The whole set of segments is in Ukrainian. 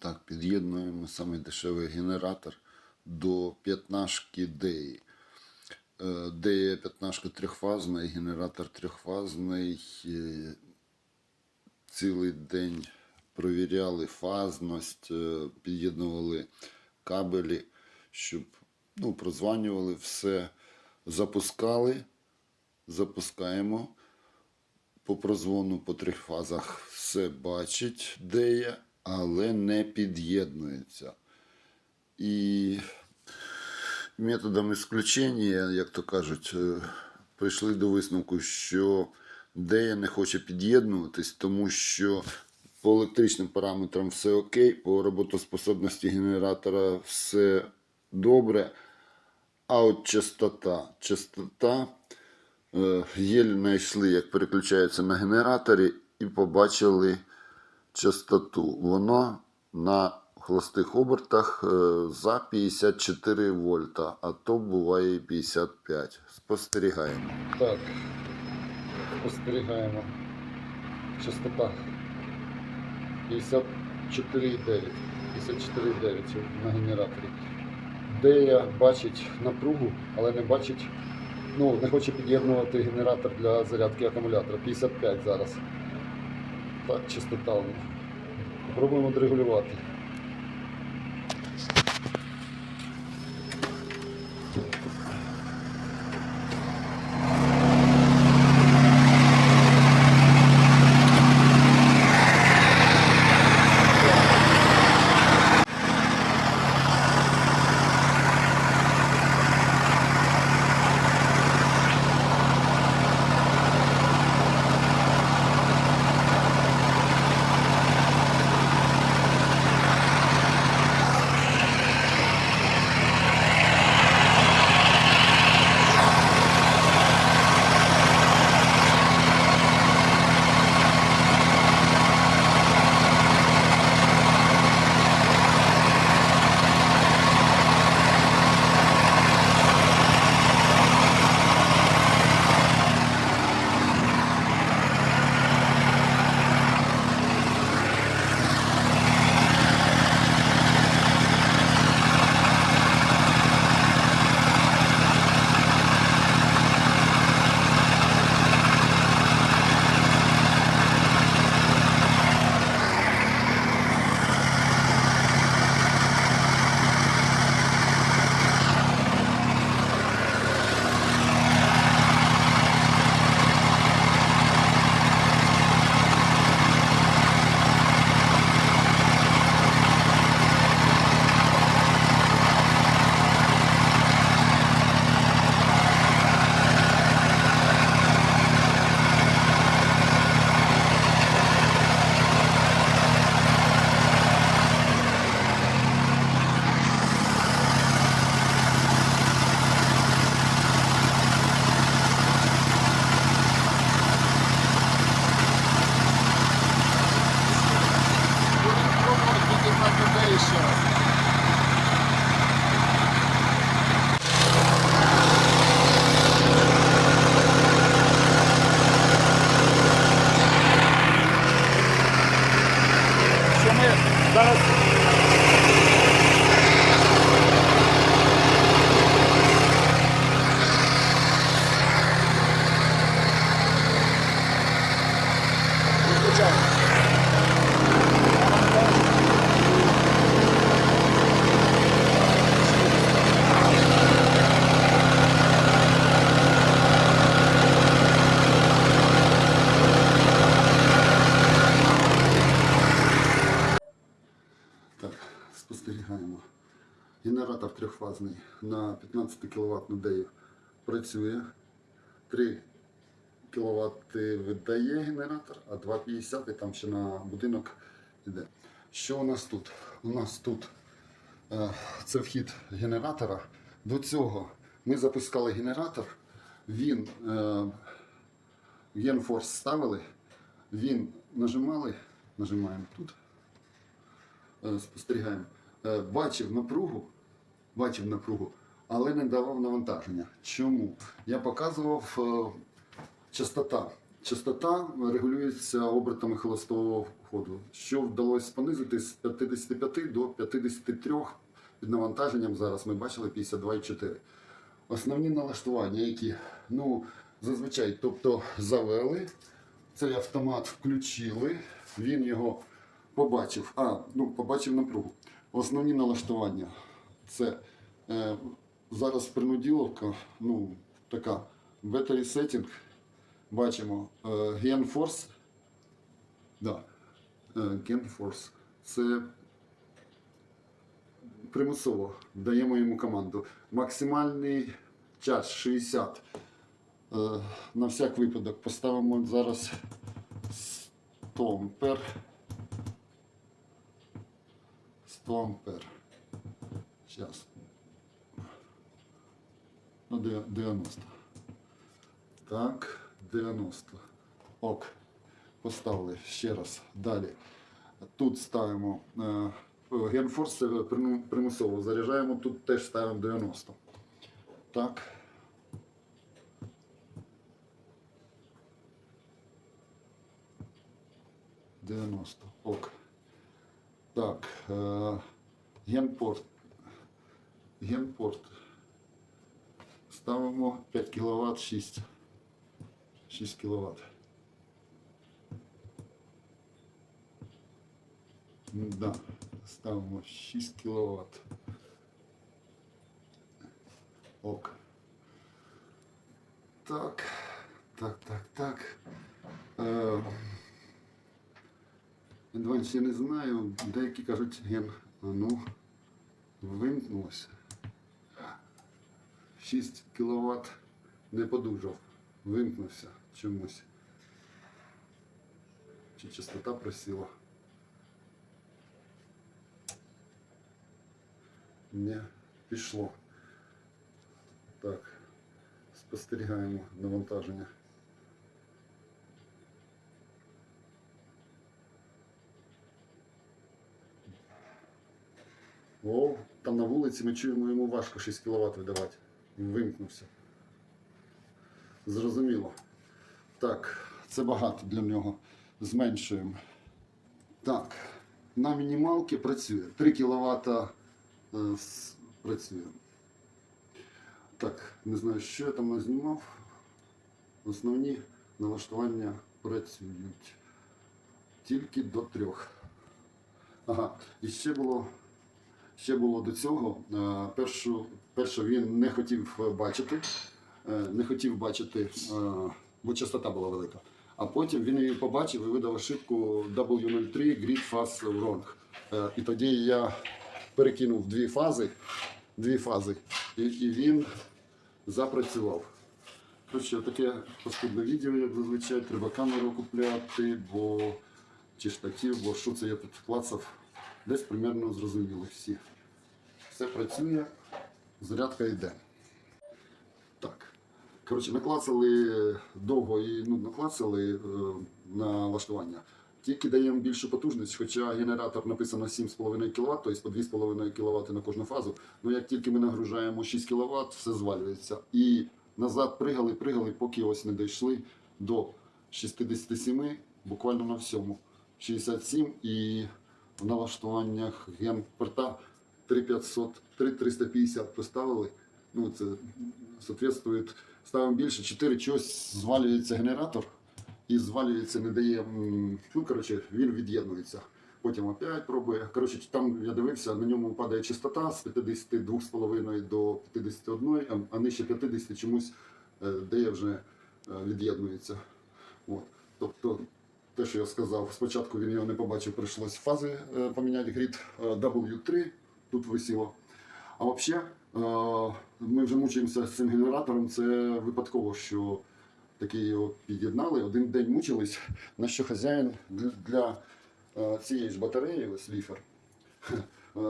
Так, під'єднуємо самий дешевий генератор до п'ятнашки DEI. Е, DEI п'ятнашка трьохфазна і генератор трьохфазний. Е, Цілий день провіряли фазність, е, під'єднували кабелі, щоб ну, прозванювали все, запускали, запускаємо по прозвону по трьох фазах все бачить, де є, але не під'єднується. І методом ісключення, як то кажуть, е, прийшли до висновку, що дея не хоче під'єднуватись, тому що по електричним параметрам все окей, по роботоспособності генератора все добре. А от частота. Частота е, єль знайшли, як переключається на генераторі, і побачили частоту. Воно на холостих обертах е, за 54 вольта, а то буває і 55. Спостерігаємо. Так, спостерігаємо. Частота 54,9. 54,9 на генераторі. Дея бачить напругу, але не бачить, ну, не хоче під'єднувати генератор для зарядки акумулятора. 55 зараз. Так, чистота у них. Попробуємо дорегулювати. Трьохфазний на 15 кВт на дею працює. 3 кВт видає генератор, а 2,50 там ще на будинок йде. Що у нас тут? У нас тут е, це вхід генератора. До цього ми запускали генератор, він е, Генфорс ставили, він нажимали, нажимаємо тут е, спостерігаємо, бачив напругу, бачив напругу, але не давав навантаження. Чому? Я показував е, частота. частота регулюється обертами холостого ходу, що вдалося понизити з 55 до 53 під навантаженням. Зараз ми бачили 52,4. Основні налаштування, які ну, зазвичай, тобто завели, цей автомат включили, він його побачив. А, ну, побачив напругу. Основні налаштування це е, зараз принуділовка, ну, така battery setting. Бачимо е, GenForce. Да. Е, GenForce. Це примусово даємо йому команду. Максимальний час 60. Е, на всяк випадок поставимо зараз 100 ампер. 100 ампер. Зараз. Ну, 90. Так, 90. Ок. Поставили ще раз. Далі. Тут ставимо е, генфорс, це примусово заряджаємо, тут теж ставимо 90. Так. Дев'яносто. Ок. Так. Е, генпорт. Генпорт. Ставимо 5 кВт 6. 6 кВт. Да, ставимо 6 кВт. Ок. Так, так, так, так. Е, я не знаю. Деякі кажуть ген. А ну, вимкнулося. 6 кВт не подужав. Вимкнувся чомусь. Чи частота просіла? Не пішло. Так. Спостерігаємо навантаження. О, там на вулиці ми чуємо йому важко 6 кВт видавати. Вимкнувся. Зрозуміло. Так, це багато для нього. Зменшуємо. Так, на мінімалки працює. 3 кВт е, працює. Так, не знаю, що я там назнімав. Основні налаштування працюють. Тільки до трьох. Ага, і ще було ще було до цього. е, Першу, перше він не хотів е, бачити, е, не хотів бачити, е, бо частота була велика. А потім він її побачив і видав ошибку W03 Grid Phase Wrong. І тоді я перекинув дві фази, дві фази, і, він запрацював. Коротше, таке паскудне відео, як зазвичай, треба камеру купляти, бо чи штатів, бо що це я тут клацав, десь примерно зрозуміли всі. Все працює, зарядка йде. Так. Коротше, наклацали довго і нудно клацали е, на влаштування. Тільки даємо більшу потужність, хоча генератор написано 7,5 кВт, тобто по 2,5 кВт на кожну фазу. Ну як тільки ми нагружаємо 6 кВт, все звалюється. І назад пригали, пригали, поки ось не дійшли до 67, буквально на всьому. 67 і в налаштуваннях генпорта 3500, 3350 поставили. Ну, це соответствує, ставимо більше, 4 чогось звалюється генератор і звалюється, не дає. Ну, коротше, він від'єднується. Потім опять пробує. Коротше, там я дивився, на ньому падає частота з 52,5 до 51, а- нижче 50 чомусь е, дає вже е, від'єднується. От. Тобто, те, що я сказав, спочатку він його не побачив, прийшлось фази е, поміняти грід е, W3, тут висіло. А взагалі, е, ми вже мучаємося з цим генератором. Це випадково, що таки його під'єднали. Один день мучились, на що хазяїн для, е, цієї ж батареї, ось ліфер. е,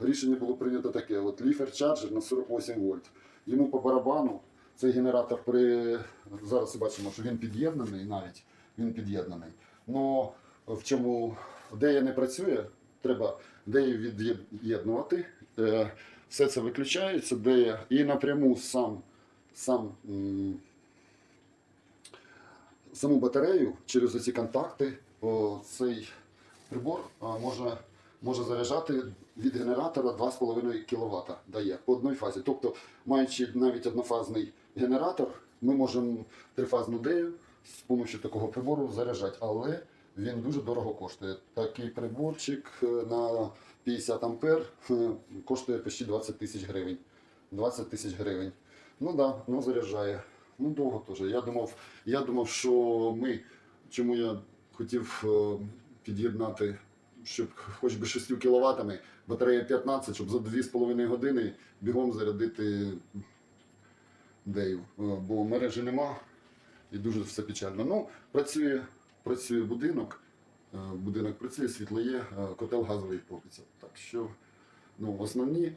Рішення було прийнято таке: от ліфер чарджер на 48 вольт. Йому по барабану цей генератор при зараз бачимо, що він під'єднаний навіть. Він під'єднаний. Но в чому дея не працює, треба дею від'єднувати. Е, Все це виключається, дея і напряму сам, сам, саму батарею через оці контакти цей прибор а, може, може заряджати від генератора 2,5 кВт дає по одній фазі. Тобто, маючи навіть однофазний генератор, ми можемо трифазну дею з допомогою такого прибору заряджати, але він дуже дорого коштує. Такий приборчик е, на 50 ампер е, коштує почти 20 тисяч гривень. 20 тисяч гривень. Ну так, да, ну заряджає. Ну довго теж. Я думав, я думав, що ми, чому я хотів е, під'єднати, щоб хоч би 6 кіловатами, батарея 15, щоб за 2,5 години бігом зарядити дею. Бо мережі нема і дуже все печально. Ну, працює, працює будинок, е, будинок працює, світло є, е, котел газовий топиться. Так що ну, основні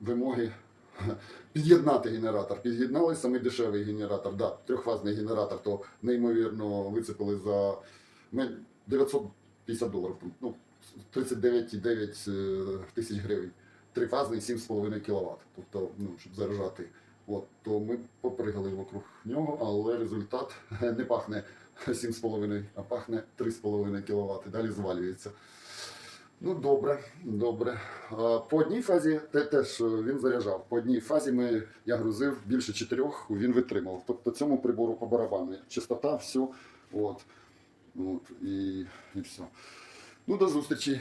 вимоги під'єднати генератор. Під'єднали самий дешевий генератор. Да, трьохфазний генератор, то неймовірно вицепили за 950 доларів. Ну, 39,9 е, тисяч гривень. Трифазний 7,5 кВт. Тобто, ну, щоб заряджати. От, то ми попригали вокруг нього, але результат не пахне 7,5, а пахне 3,5 кВт. Далі звалюється. Ну, добре, добре. По одній фазі те, теж е, він заряджав. По одній фазі ми, я грузив більше чотирьох, він витримав. Тобто цьому прибору по барабану. Чистота, все. От. От, і, і все. Ну, до зустрічі.